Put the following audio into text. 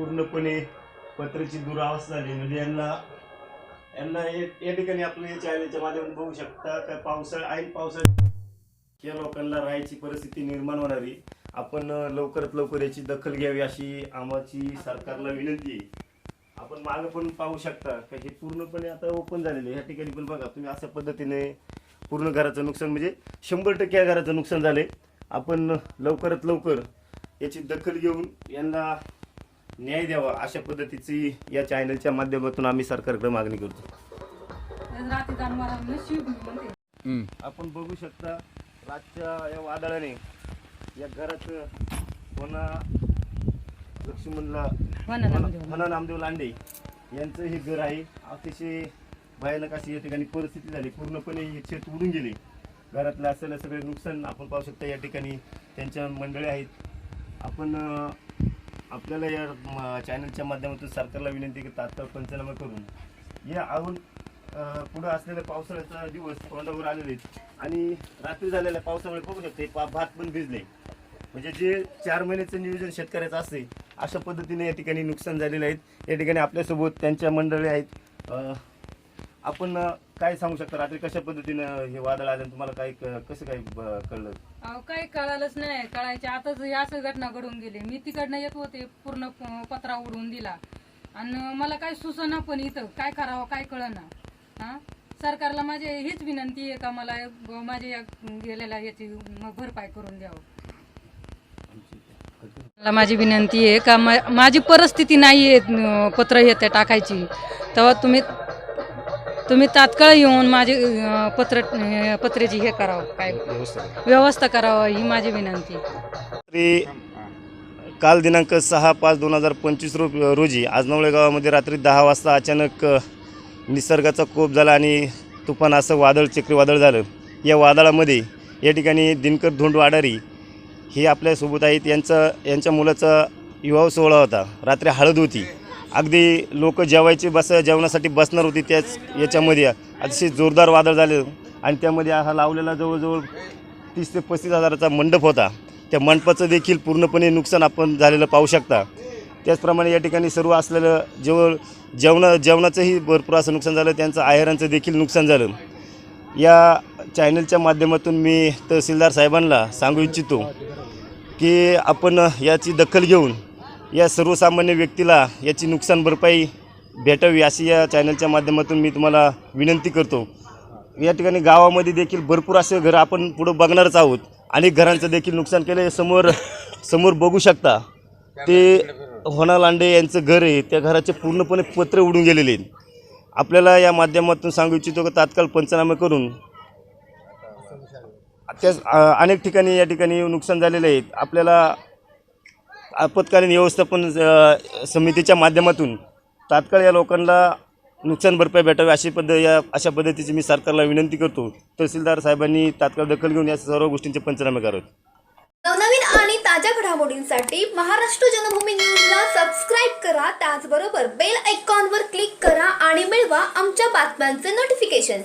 पूर्णपणे पत्र्याची दुरावस्था झाली. म्हणजे यांना यांना या ठिकाणी आपण या चॅनलच्या माध्यमातून बघू शकता का पावसाळा ऐन पावसाळ्यात या लोकांना राहायची परिस्थिती निर्माण होणारी. आपण लवकरात लवकर याची दखल घ्यावी अशी आम्हाची सरकारला विनंती आहे. आपण मागं पण पाहू शकता का हे पूर्णपणे आता ओपन झालेलं आहे. या ठिकाणी पण बघा तुम्ही अशा पद्धतीने पूर्ण घराचं नुकसान म्हणजे शंभर टक्के या घराचं नुकसान झालंय. आपण लवकरात लवकर याची दखल घेऊन यांना न्याय द्यावा अशा पद्धतीची या चॅनलच्या माध्यमातून आम्ही सरकारकडे मागणी करतो. आपण बघू शकता रातच्या या वादळाने या घराचं कोणा लक्ष्मणला म्हणा नामदेव. म्हणा नामदेव लांडे यांचं हे घर आहे. अतिशय भयानक अशी या ठिकाणी परिस्थिती झाली. पूर्णपणे हे शेत उडून गेले. घरातलं असलेलं सगळे नुकसान आपण पाहू शकता या ठिकाणी. त्यांच्या मंडळी आहेत. आपण आपल्याला या म- चॅनलच्या माध्यमातून सरकारला विनंती की तात्काळ पंचनामा करून या आऊन पुढं असलेल्या पावसाळ्याचा दिवस तोंडावर आलेले आहेत. आणि रात्री झालेल्या पावसामुळे बघू शकते पा भात पण भिजले. म्हणजे जे चार महिन्याचं नियोजन शेतकऱ्याचं असते अशा पद्धतीने या ठिकाणी नुकसान झालेलं आहेत या ठिकाणी आपल्यासोबत त्यांच्या मंडळी आहेत. आपण काय सांगू शकता? रात्री कशा पद्धतीनं हे वादळ आलं? आणि तुम्हाला काय क- कसं काय ब- कळलं? अहो काही कळालंच नाही. कळायच्या आताच याच असं घटना घडून गेली. मी तिकडनं येत होते पूर्ण प- पत्रा उडवून दिला. आणि मला काय सुचना पण इथं. काय करावं काय कळना? हा? सरकारला माझी हीच विनंती आहे का मला ब- माझ्या या गेलेल्या याची म- भरपाई करून द्यावं? मला माझी विनंती आहे का मा- माझी परिस्थिती नाही आहे पत्र येते टाकायची. तेव्हा तुम्ही तुम्ही तात्काळ येऊन माझी अं, पत्र अं, पत्रेची हे करावं काय? व्यवस्था करावं ही माझी विनंती. आहे. रात्री काल दिनांक सहा पाच दोन हजार पंचवीस रो रोजी आजनवळे गावामध्ये रात्री दहा वाजता अचानक अ, निसर्गाचा कोप झाला आणि तुफान असं वादळ चक्रीवादळ झालं. या वादळामध्ये या ठिकाणी दिनकर धोंड वाडारी हे आपल्यासोबत आहेत. यांचा यांच्या मुलाचा विवाह सोहळा होता. रात्री हळद होती. अगदी लोक जेवायचे बस जेवणासाठी बसणार होती त्याच याच्यामध्ये. अतिशय जोरदार वादळ झालं. आणि त्यामध्ये हा लावलेला जवळजवळ तीस ते पस्तीस हजाराचा मंडप होता. त्या मंडपाचं देखील पूर्णपणे नुकसान आपण झालेलं पाहू शकता. त्याचप्रमाणे या ठिकाणी सर्व असलेलं जेवळ जेवणा जेवणाचंही भरपूर असं नुकसान झालं. त्यांचं आहेरांचं देखील नुकसान झालं. या चॅनलच्या माध्यमातून मी तहसीलदार साहेबांना सांगू इच्छितो की आपण याची दखल घेऊन या सर्वसामान्य व्यक्तीला याची नुकसान भरपाई भेटावी अशी या चॅनलच्या माध्यमातून मी तुम्हाला विनंती करतो. या ठिकाणी गावामध्ये देखील भरपूर असे घरं आपण पुढं बघणारच आहोत अनेक घरांचं देखील नुकसान केलं समोर समोर बघू शकता. ते होना लांडे यांचं घर आहे. त्या घराचे पूर्णपणे पत्रे उडून गेलेले आहेत. आपल्याला या माध्यमातून सांगू इच्छितो की तात्काळ पंचनामे करून? त्या अनेक ठिकाणी या ठिकाणी नुकसान झालेलं आहे आपल्याला आपत्कालीन व्यवस्थापन समितीच्या माध्यमातून तात्काळ या लोकांना नुकसान भरपाई भेटावी अशी पद्धत या अशा पद्धतीची मी सरकारला विनंती करतो. तहसीलदार साहेबांनी तात्काळ दखल घेऊन या सर्व गोष्टींचे पंचनामे करावेत. नवनवीन आणि ताज्या घडामोडींसाठी महाराष्ट्र जनभूमी न्यूजला सबस्क्राईब करा. त्याचबरोबर बेल आयकॉनवर क्लिक करा आणि मिळवा आमच्या बातम्यांचे नोटिफिकेशन